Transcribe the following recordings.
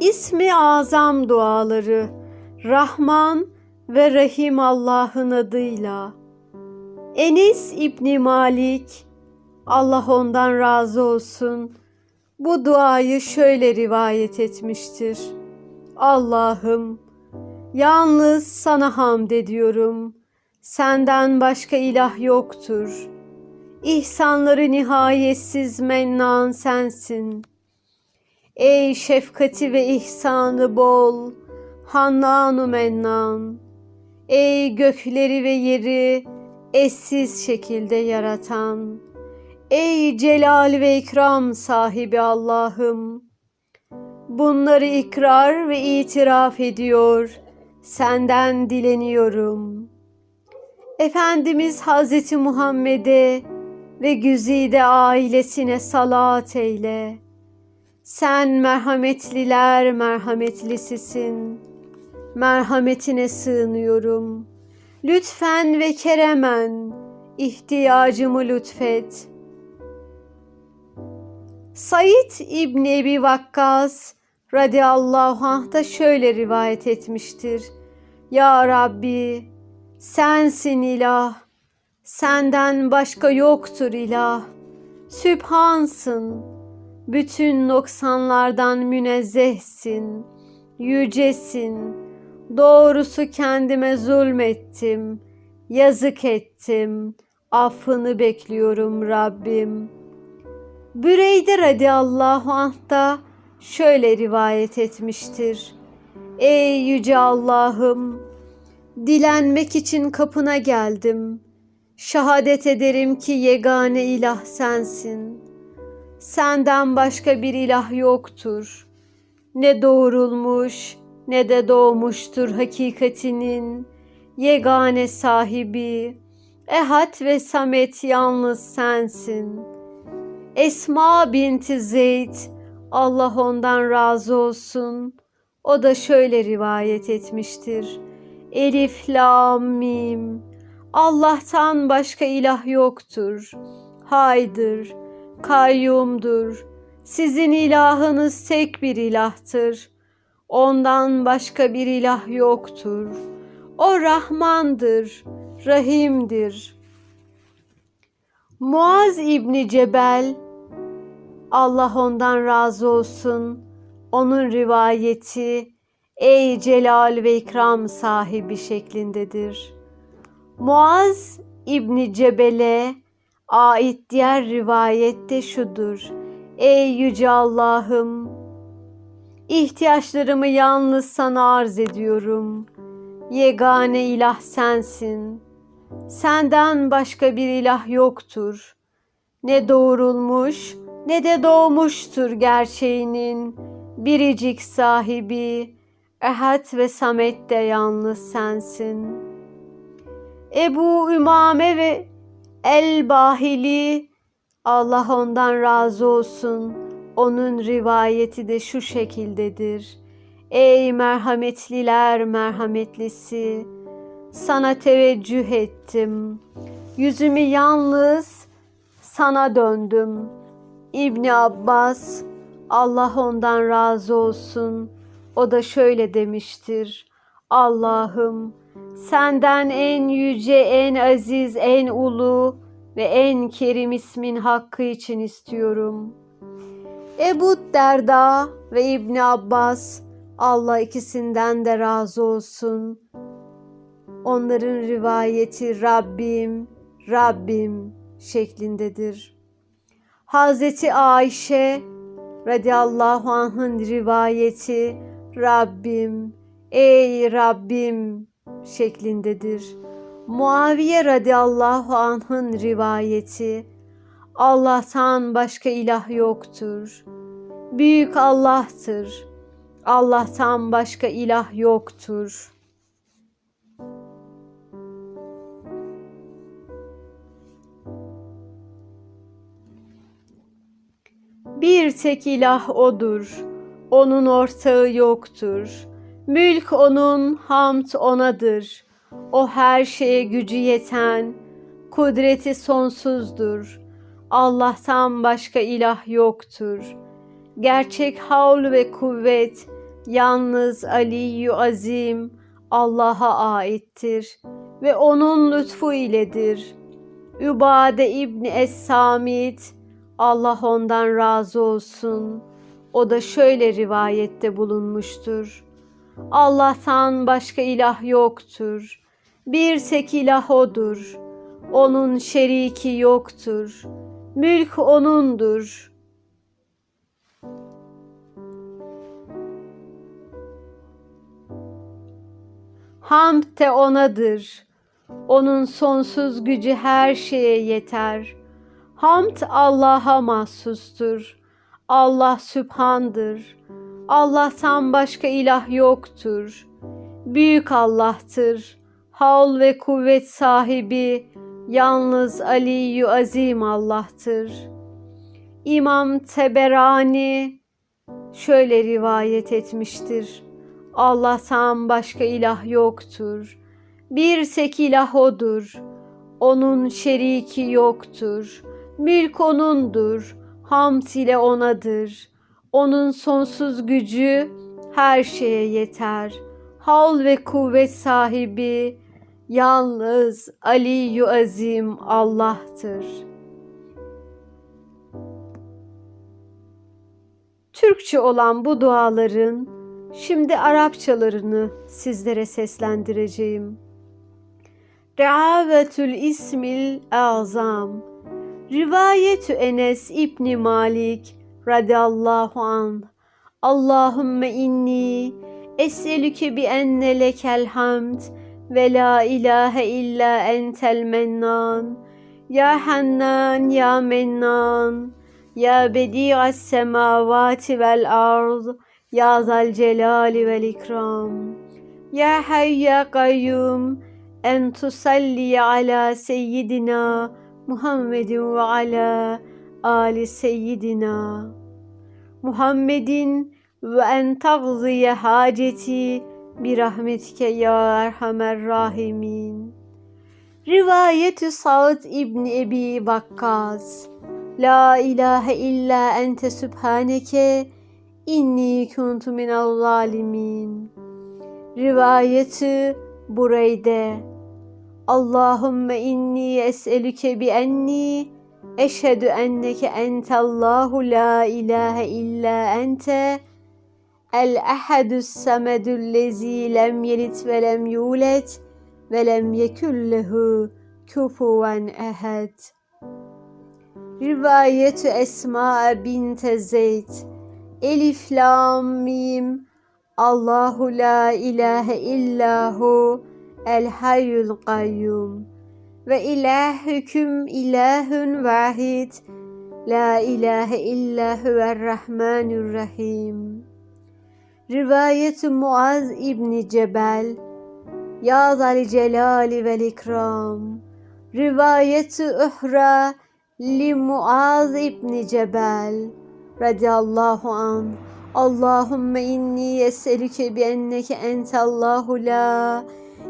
İsmi azam duaları Rahman ve Rahim Allah'ın adıyla. Enis İbni Malik Allah ondan razı olsun. Bu duayı şöyle rivayet etmiştir. Allah'ım yalnız sana hamd ediyorum. Senden başka ilah yoktur. İhsanları nihayetsiz mennan sensin. Ey şefkati ve ihsanı bol, Hannanu mennan. Ey gökleri ve yeri eşsiz şekilde yaratan. Ey celal ve ikram sahibi Allah'ım. Bunları ikrar ve itiraf ediyor. Senden dileniyorum. Efendimiz Hazreti Muhammed'e ve güzide ailesine salat eyle. Sen merhametliler merhametlisisin. Merhametine sığınıyorum. Lütfen ve keremen ihtiyacımı lütfet. Said İbni Ebi Vakkas radıyallahu anh da şöyle rivayet etmiştir. Ya Rabbi sensin ilah, senden başka yoktur ilah. Sübhansın, bütün noksanlardan münezzehsin, yücesin. Doğrusu kendime zulmettim, yazık ettim. Affını bekliyorum Rabbim. Büreyde radıyallahu anh da şöyle rivayet etmiştir. Ey yüce Allah'ım, dilenmek için kapına geldim. Şahadet ederim ki yegane ilah sensin. Senden başka bir ilah yoktur. Ne doğurulmuş ne de doğmuştur hakikatinin yegane sahibi. Ehad ve Samet yalnız sensin. Esma binti Zeyd Allah ondan razı olsun. O da şöyle rivayet etmiştir. Elif, Lam, Mim. Allah'tan başka ilah yoktur. Haydır, kayyumdur. Sizin ilahınız tek bir ilahtır. Ondan başka bir ilah yoktur. O Rahmandır, Rahim'dir. Muaz İbni Cebel Allah ondan razı olsun. Onun rivayeti ey celal ve ikram sahibi şeklindedir. Muaz İbni Cebel'e ait diğer rivayette şudur. Ey yüce Allah'ım ihtiyaçlarımı yalnız sana arz ediyorum. Yegane ilah sensin. Senden başka bir ilah yoktur. Ne doğurulmuş ne de doğmuştur gerçeğinin biricik sahibi Ehad ve Samet de yalnız sensin. Ebu Ümame ve El Bahili Allah ondan razı olsun. Onun rivayeti de şu şekildedir. Ey merhametliler merhametlisi, sana teveccüh ettim. Yüzümü yalnız sana döndüm. İbni Abbas Allah ondan razı olsun. O da şöyle demiştir. Allah'ım senden en yüce, en aziz, en ulu ve en kerim ismin hakkı için istiyorum. Ebu Derda ve İbni Abbas Allah ikisinden de razı olsun. Onların rivayeti Rabbim, Rabbim şeklindedir. Hazreti Ayşe radıyallahu anh'ın rivayeti Rabbim, ey Rabbim şeklindedir. Muaviye radıyallahu anh'ın rivayeti Allah'tan başka ilah yoktur. Büyük Allah'tır. Allah'tan başka ilah yoktur. Bir tek ilah odur. Onun ortağı yoktur. Mülk onun, hamd onadır. O her şeye gücü yeten, kudreti sonsuzdur. Allah'tan başka ilah yoktur. Gerçek havl ve kuvvet yalnız Aliyyü Azim Allah'a aittir ve onun lütfu iledir. Übade İbni Es-Samit Allah ondan razı olsun. O da şöyle rivayette bulunmuştur. Allah'tan başka ilah yoktur. Bir tek ilah odur. Onun şeriki yoktur. Mülk onundur. Hamd de onadır. Onun sonsuz gücü her şeye yeter. Hamd Allah'a mahsustur. Allah sübhandır. Allah'tan başka ilah yoktur. Büyük Allah'tır. Havl ve kuvvet sahibi yalnız Aliyyü Azim Allah'tır. İmam Teberani şöyle rivayet etmiştir. Allah'tan başka ilah yoktur. Bir tek ilah odur. Onun şeriki yoktur. Mülk onundur. Hamd ile onadır. Onun sonsuz gücü her şeye yeter. Havl ve kuvvet sahibi yalnız Aliyyü Azim Allah'tır. Türkçe olan bu duaların şimdi Arapçalarını sizlere seslendireceğim. Reavetül İsmil Azam Rivayetü Enes İbni Malik radıyallahu an. Allahümme inni es'elüke bi enne lekel hamd ve la ilahe illa entel mennan. Ya hannan ya mennan. Ya bedi'as semavati vel ard. Ya zal celali vel ikram. Ya hayy ya kayyum. En tusalli ala seyyidina Muhammedin ve ala ali seyyidina Muhammedin ve en tagziye haceti bi rahmetike ya erhamer rahimin. Rivayetü Sa'd İbni Ebi Vakkas La ilahe illa ente sübhaneke inni kuntu minel zalimin. Rivayeti Bureyde Allahümme inni es'elüke bi enni eşhedü enneke entallahu la ilahe illa ente el ehadus samedüllezi lem yelit ve lem yulet ve lem yekullehu kufuven ehad. Rivayetü Esma binte Zeyd Elif Lam Mim Allahu la ilahe illahu el hayyul kayyum ve ilahüküm ilahun vahid. La ilahe illa huver rahmanur Rivayet Muaz İbni Cebel. Ya zal celali vel ikram. Rivayet Uhra li Muaz İbni Cebel. Radıyallahu an. Allahümme inni es'elüke bi enneke entallahu la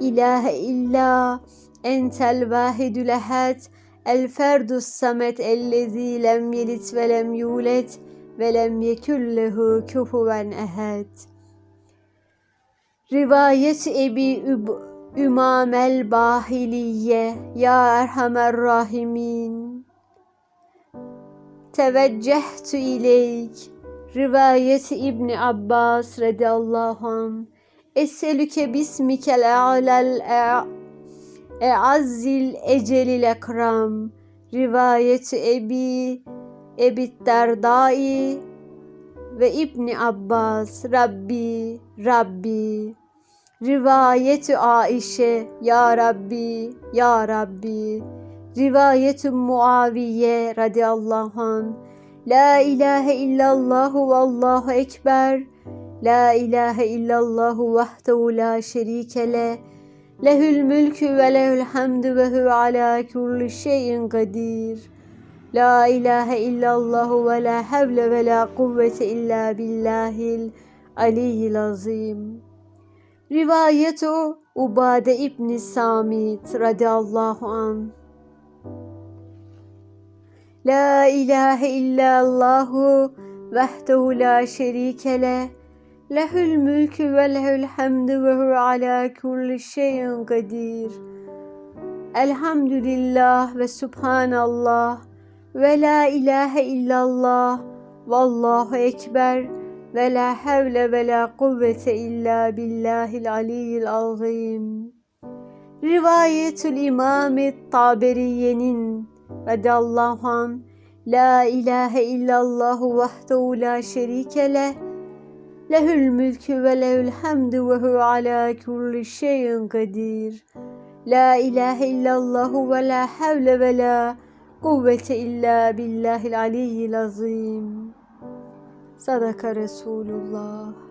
ilahe illa entel vahidül ehad el ferdus samet ellezî lem yelit ve lem yulet ve lem yekullehu kufuven ehad. Rivayet Ebi Üb Ümamel Bahiliye Ya Erhamer Rahimin Teveccehtu ileyk Rivayet İbni Abbas radıyallahu anh Esselüke bismikel a'lel e'azzil ecelil ekram Rivayet Ebi Ebi Derdai ve İbni Abbas Rabbi Rabbi. Rivayet Aişe Ya Rabbi Ya Rabbi. Rivayet Muaviye radıyallahu an. La ilahe illallah ve Allahu ekber. La ilahe illallah vahdehu la şerike le Lehül mülkü ve lehül hamdü ve hu ala kulli şeyin kadir. La ilahe illallah ve la havle ve la kuvvete illa billahil aliyyil azim. Rivayetu Ubade İbni Samit radıyallahu an. La ilahe illallahu vahdehu la şerike le Lehül mülkü ve lehül hamdu ve hu ala kulli şeyin kadir. Elhamdülillah ve subhanallah ve la ilahe illallah vallahu ekber ve la havle ve la kuvvete illa billahil aliyyil azim. Rivayetül İmam-ı Taberiye'nin radallahu an La ilahe illallahu vahdehu la şerike leh Lehül mülkü ve lehül hamdu ve hu ala kulli şeyin kadir. La ilahe illallahu ve la havle ve la kuvvete illa billahil aliyyil azim. Sadaka Resulullah.